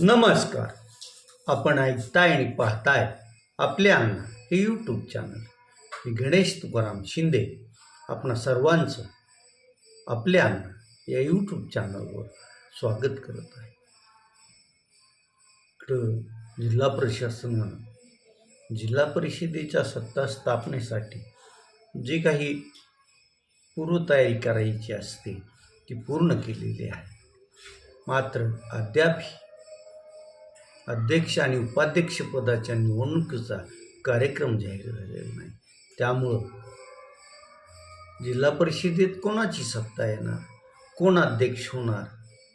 नमस्कार. आपण ऐकताय आणि पाहताय आपले अन्न हे यूट्यूब चॅनल मी गणेश तुकाराम शिंदे. आपण सर्वांचं आपले अण्णा या यूट्यूब चॅनलवर स्वागत करत आहे. इकडं जिल्हा प्रशासनानं जिल्हा परिषदेच्या सत्ता स्थापनेसाठी जे काही पूर्वतयारी करायची असते ती पूर्ण केलेली आहे. मात्र अद्यापही अध्यक्ष आणि उपाध्यक्षपदाच्या निवडणुकीचा कार्यक्रम जाहीर झालेला नाही. त्यामुळं जिल्हा परिषदेत कोणाची सत्ता येणार? कोण अध्यक्ष होणार?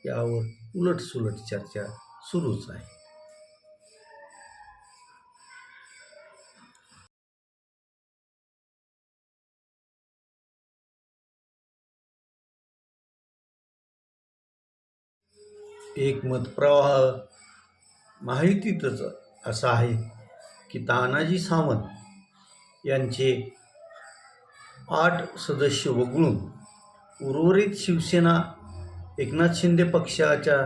यावर उलटसुलट चर्चा सुरूच आहे. एकमत प्रवाह माहितीतच असं आहे की तानाजी सावंत यांचे आठ सदस्य वगळून उर्वरित शिवसेना एकनाथ शिंदे पक्षाच्या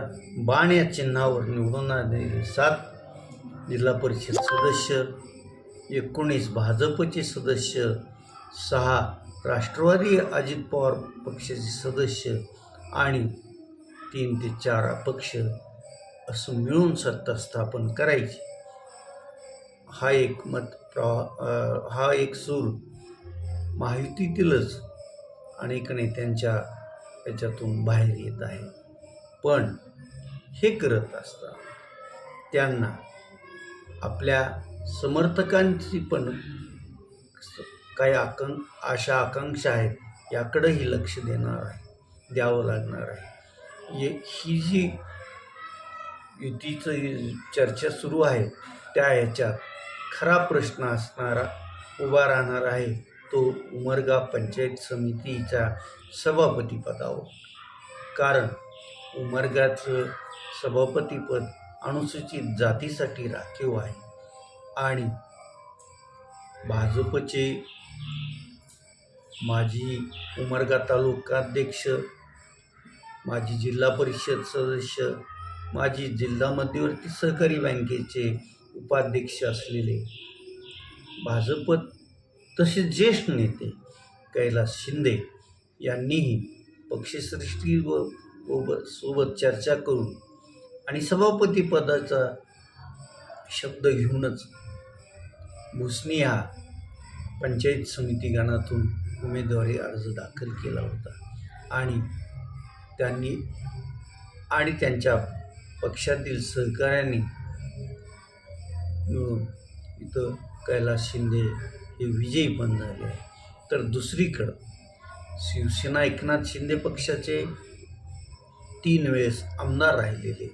बाण या चिन्हावर निवडून आलेले सात जिल्हा परिषद सदस्य एकोणीस भाजपचे सदस्य सहा राष्ट्रवादी अजित पवार पक्षाचे सदस्य आणि तीन ते चार अपक्ष असं मिळून सत्ता स्थापन करायची. हा एक मत प्रवा हा एक सूर माहितीतीलच अनेक नेत्यांच्या याच्यातून बाहेर येत आहे. पण हे करत असता त्यांना आपल्या समर्थकांची पण काही आकांक आशा आकांक्षा आहेत याकडंही लक्ष देणार आहे द्यावं लागणार आहे. ये ही जी युतीचं चर्चा सुरू आहे. त्या ह्याच्यात खरा प्रश्न असणारा उभा राहणार आहे तो उमरगा पंचायत समितीच्या सभापतीपदावर कारण उमरगाचं सभापतीपद अनुसूचित जातीसाठी राखीव आहे. आणि भाजपचे माजी उमरगा तालुकाध्यक्ष माजी जिल्हा परिषद सदस्य माझी जिल्हा मध्यवर्ती सहकारी बँकेचे उपाध्यक्ष असलेले भाजपत तसेच ज्येष्ठ नेते कैलास शिंदे यांनीही पक्षश्रेष्ठी व सोबत चर्चा करून आणि सभापती पदाचा शब्द घेऊनच भुसनी हा पंचायत समिती गणातून उमेदवारी अर्ज दाखल केला होता. आणि त्यांनी आणि त्यांच्या पक्षातील सहकाऱ्यांनी मिळून इथं कैलास शिंदे हे विजयी पण झाले आहे तर दुसरीकडं शिवसेना एकनाथ शिंदे पक्षाचे तीन वेळेस आमदार राहिलेले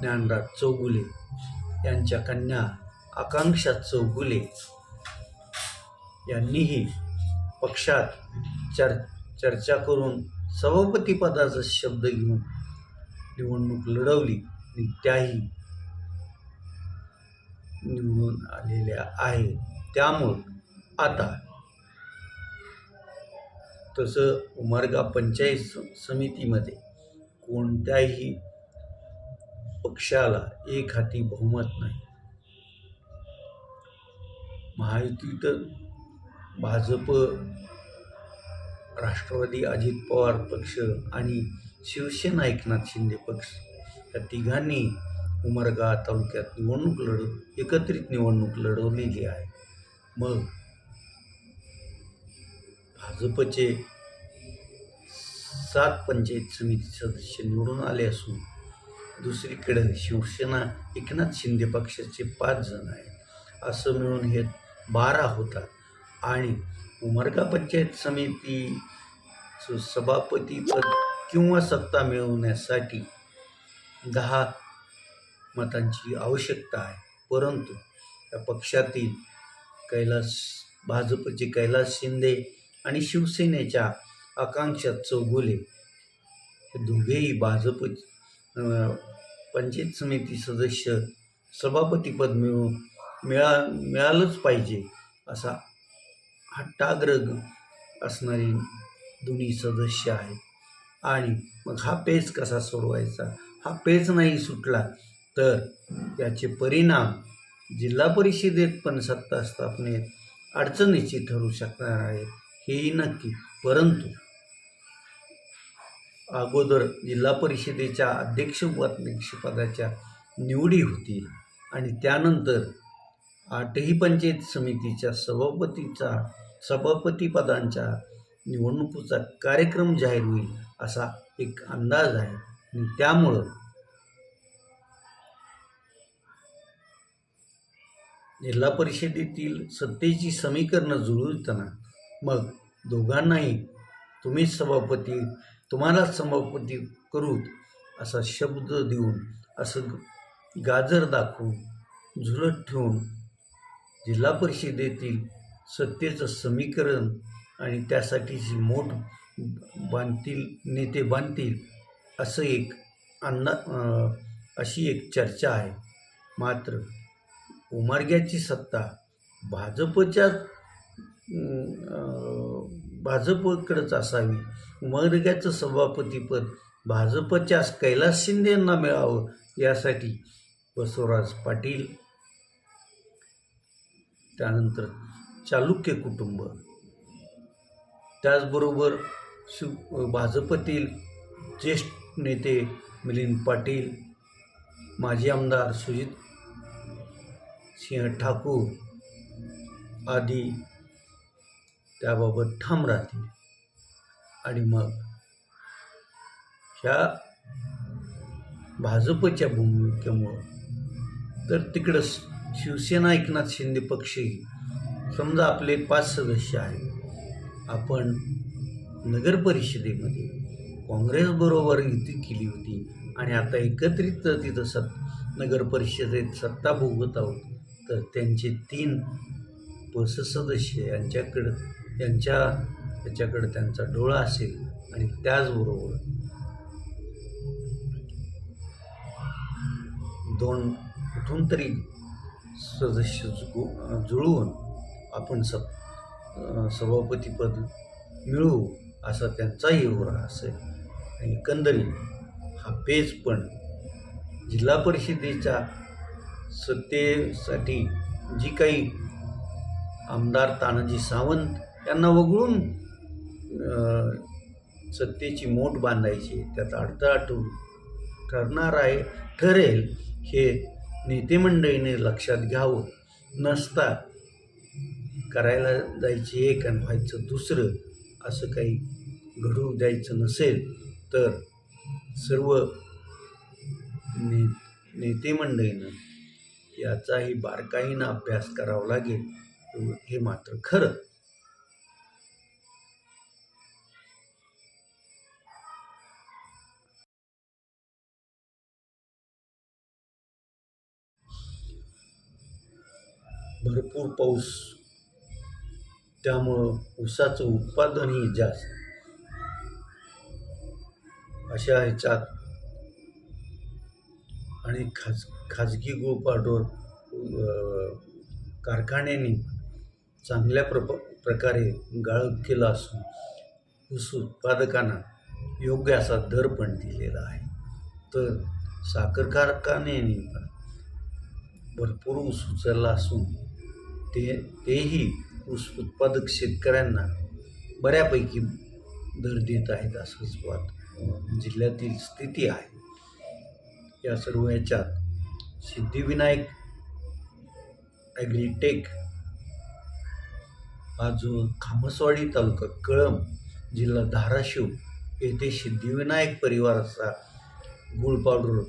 ज्ञानराज चौगुले यांच्या कन्या आकांक्षा चौगुले यांनीही पक्षात चर चर्चा करून सभापतीपदाचा शब्द घेऊन निवडणूक लढवली आणि त्याही निवडून आलेल्या आहे त्यामुळं आता तसं उमरगा पंचायत स- समितीमध्ये कोणत्याही पक्षाला एक हाती बहुमत नाही. महायुतीत भाजप राष्ट्रवादी अजित पवार पक्ष आणि शिवसेना एकनाथ शिंदे पक्ष या तिघांनी उमरगा तालुक्यात निवडणूक लढव एकत्रित निवडणूक लढवलेली आहे. मग भाजपचे सात पंचायत समिती सदस्य निवडून आले असून दुसरीकडे शिवसेना एकनाथ शिंदे पक्षाचे पाच जण आहेत. असं मिळून हे बारा होतात आणि उमरगा पंचायत समिती सभापतीपद किंवा सत्ता मिळवण्यासाठी दहा मतांची आवश्यकता आहे. परंतु या पक्षातील कैलास भाजपचे कैलास शिंदे आणि शिवसेनेच्या आकांक्षा चौगुले हे दोघेही भाजप पंचायत समिती सदस्य सभापतीपद मिळून मिळा मिळालंच पाहिजे असा हट्टाग्रग असणारी दोन्ही सदस्य आहेत. आणि मग हा पेच कसा सोडवायचा? हा पेच नाही सुटला तर याचे परिणाम जिल्हा परिषदेत पण सत्ता स्थापनेत अडचणीची ठरू शकणार आहेत हेही नक्की. परंतु अगोदर जिल्हा परिषदेच्या अध्यक्ष उपाध्यक्षपदाच्या निवडी होतील आणि त्यानंतर आठही पंचायत समितीच्या सभापतीचा सभापतीपदांच्या निवडणुकीचा कार्यक्रम जाहीर होईल असा एक अंदाज आहे. आणि त्यामुळं जिल्हा परिषदेतील सत्तेची समीकरणं जुळवताना मग दोघांनाही तुम्हीच सभापती तुम्हालाच सभापती करूत असा शब्द देऊन असं गाजर दाखवून झुलत ठेवून जिल्हा परिषदेतील सत्तेचं समीकरण आणि त्यासाठीची मोठ बांधतील नेते बांधतील असं एक अंदा अशी एक चर्चा आहे. मात्र उमार्ग्याची सत्ता भाजपच्या भाजपकडंच असावी. उमार्ग्याचं सभापतीपद भाजपच्याच कैलास शिंदे यांना मिळावं यासाठी बसवराज पाटील त्यानंतर चालुक्य कुटुंब. त्याचबरोबर शिव भाजपतील ज्येष्ठ नेते मिलिंद पाटील माजी आमदार सुजित सिंह ठाकूर आदी त्याबाबत ठाम राहतील. आणि मग ह्या भाजपच्या भूमिकेमुळं तर तिकडं शिवसेना एकनाथ शिंदे पक्षी समजा आपले पाच सदस्य आहेत. आपण नगर परिषदेमध्ये काँग्रेसबरोबर युती केली होती आणि आता एकत्रित तिथं सत् नगर परिषदेत सत्ता भोगत आहोत तर त्यांचे तीन बस सदस्य यांच्याकडं यांच्या याच्याकडं त्यांचा डोळा असेल आणि त्याचबरोबर दोन कुठून तरी सदस्य जु- जुळवून आपण स सभापतीपद मिळवू असा त्यांचाही ओरा असेल आणि एकंदरीत हा पेज पण जिल्हा परिषदेच्या सत्तेसाठी जी काही आमदार तानाजी सावंत यांना वगळून सत्तेची मोठ बांधायची त्यात अडथळा ठरू ठरणार आहे ठरेल हे नेतेमंडळीने लक्षात घ्यावं. नसता करायला जायचे एक आणि व्हायचं दुसरं असं काही घडू द्यायचं नसेल तर सर्व ने नेतेमंडळीनं याचाही बारकाईनं अभ्यास करावा लागेल. हे मात्र खरं. भरपूर पाऊस. त्यामुळं ऊसाचं उत्पादनही जास्त. अशा ह्याच्यात आणि खाज खाजगी गोपाटोर कारखान्यांनी चांगल्या प्रप प्रकारे गाळप केला असून ऊस उत्पादकांना योग्य असा दर पण दिलेला आहे. तर साखर कारखान्यांनी पण भरपूर ऊस उचलला असून ते तेही ऊस उत्पादक शेतकऱ्यांना बऱ्यापैकी दर देत आहेत असंच वाद जिल्ह्यातील स्थिती आहे. या सर्व याच्यात सिद्धिविनायक ॲग्रीटेक हा जो खामसवाडी तालुका कळंब जिल्हा धाराशिव येथे सिद्धिविनायक परिवाराचा गुळ पावडर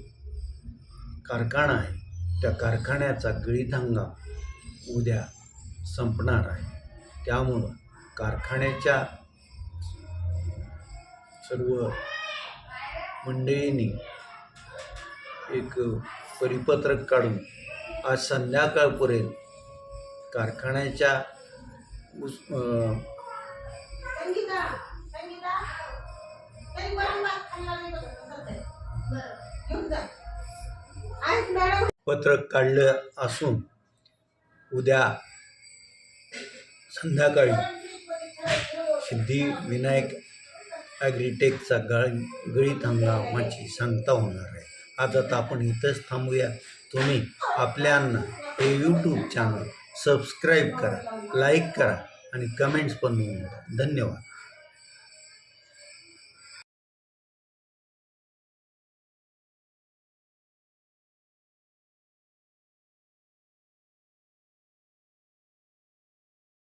कारखाना आहे. त्या कारखान्याचा गळीत हंगाम उद्या संपणार आहे. त्यामुळं कारखान्याच्या सर्व मंडळींनी एक परिपत्रक काढून आज संध्याकाळपर्यंत कारखान्याच्या उस पत्रक काढलं असून उद्या संध्याकाळी सिद्धिविनायक ॲग्रीटेकचा गळ गळीत हंगामाची सांगता होणार आहे. आज आता आपण इथंच थांबूया. तुम्ही आपल्यांना हे यूट्यूब चॅनल सबस्क्राईब करा लाईक करा आणि कमेंट्स पण नोंदवा धन्यवाद.